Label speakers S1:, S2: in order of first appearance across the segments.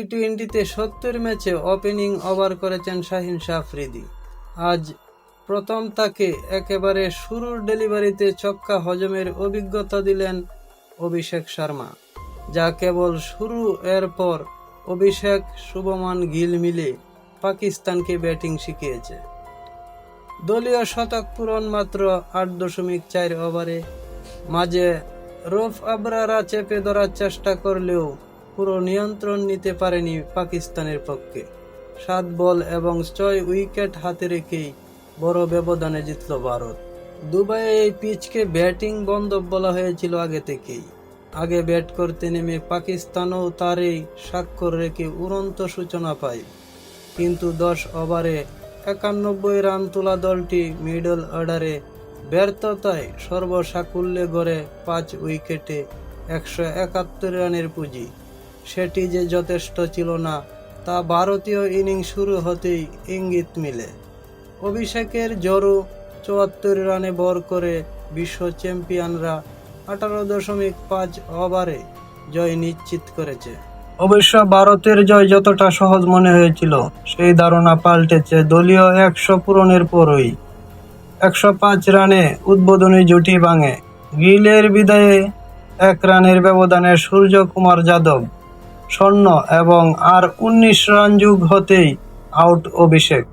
S1: টি টোয়েন্টিতে সত্তর ম্যাচে ওপেনিং ওভার করেছেন শাহিন শাহ আফ্রিদি আজ প্রথম তাকে একেবারে শুরুর ডেলিভারিতে ছক্কা হজমের অভিজ্ঞতা দিলেন অভিষেক শর্মা, যা কেবল শুরু এরপর অভিষেক, শুভমান গিল মিলে পাকিস্তানকে ব্যাটিং শিখিয়েছে। দলীয় শতক পূরণ মাত্র আট দশমিক চার ওভারে মাঝে রফ আবরারা চেপে ধরার চেষ্টা করলেও পুরো নিয়ন্ত্রণ নিতে পারেনি পাকিস্তানের পক্ষে। সাত বল এবং ছয় উইকেট হাতে রেখেই বড় ব্যবধানে জিতল ভারত। দুবাইয়ে এই পিচকে ব্যাটিং বন্ধ বলা হয়েছিল আগে থেকেই। আগে ব্যাট করতে নেমে পাকিস্তানও তারই স্বাক্ষর রেখে উড়ন্ত সূচনা পায়। কিন্তু দশ ওভারে একানব্বই রান তোলা দলটি মিডল অর্ডারে ব্যর্থতায় সর্বসাকুল্যে গড়ে পাঁচ উইকেটে একশো একাত্তর রানের পুঁজি। সেটি যে যথেষ্ট ছিল না, তা ভারতীয় ইনিংস শুরু হতেই ইঙ্গিত মিলে। অভিষেকের জড়ো চুয়াত্তর রানে বর করে বিশ্ব চ্যাম্পিয়নরা আঠারো দশমিক পাঁচ ওভারে জয় নিশ্চিত করেছে। অবশ্য ভারতের জয় যতটা সহজ মনে হয়েছিল, সেই ধারণা পাল্টেছে দলীয় একশো পূরণের পরই। একশো পাঁচ রানে উদ্বোধনী জুটি ভাঙে। গিলের বিদায়ে এক রানের ব্যবধানে সূর্যকুমার যাদব স্বর্ণ এবং আর উনিশ রান যুগ হতেই আউট অভিষেক।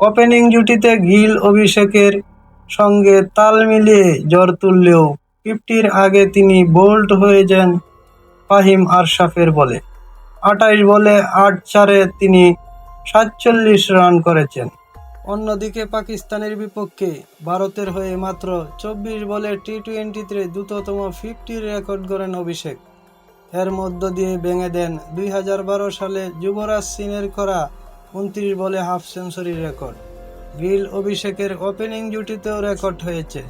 S1: ওপেনিং জুটিতে গিল অভিষেকের সঙ্গে তাল মিলিয়ে জ্বর তুললেও ফিফটির আগে তিনি বোল্ড হয়ে যান ফাহিম আরশাফের বলে। আটাইশ বলে আট চারে তিনি সাতচল্লিশ রান করেছেন। অন্যদিকে পাকিস্তানের বিপক্ষে ভারতের হয়ে মাত্র চব্বিশ বলে টি টোয়েন্টিতে দ্রুততম ফিফটির রেকর্ড করেন অভিষেক। এর মধ্য দিয়ে ভেঙে দেন। দুই হাজার বারো সালে যুবরাজ সিংয়ের করা উনত্রিশ বলে হাফ সেঞ্চুরির রেকর্ড। গিল অভিষেকের ওপেনিং জুটিতেও রেকর্ড হয়েছে।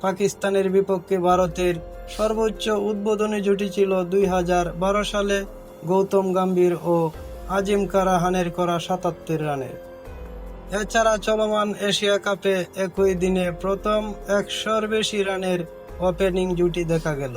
S1: পাকিস্তানের বিপক্ষে ভারতের সর্বোচ্চ উদ্বোধনী জুটি ছিল দুই হাজার বারো সালে গৌতম গম্ভীর ও আজিম কারাহানের করা সাতাত্তর রানের। এছাড়া চলমান এশিয়া কাপে একই দিনে প্রথম একশোর বেশি রানের ওপেনিং জুটি দেখা গেল।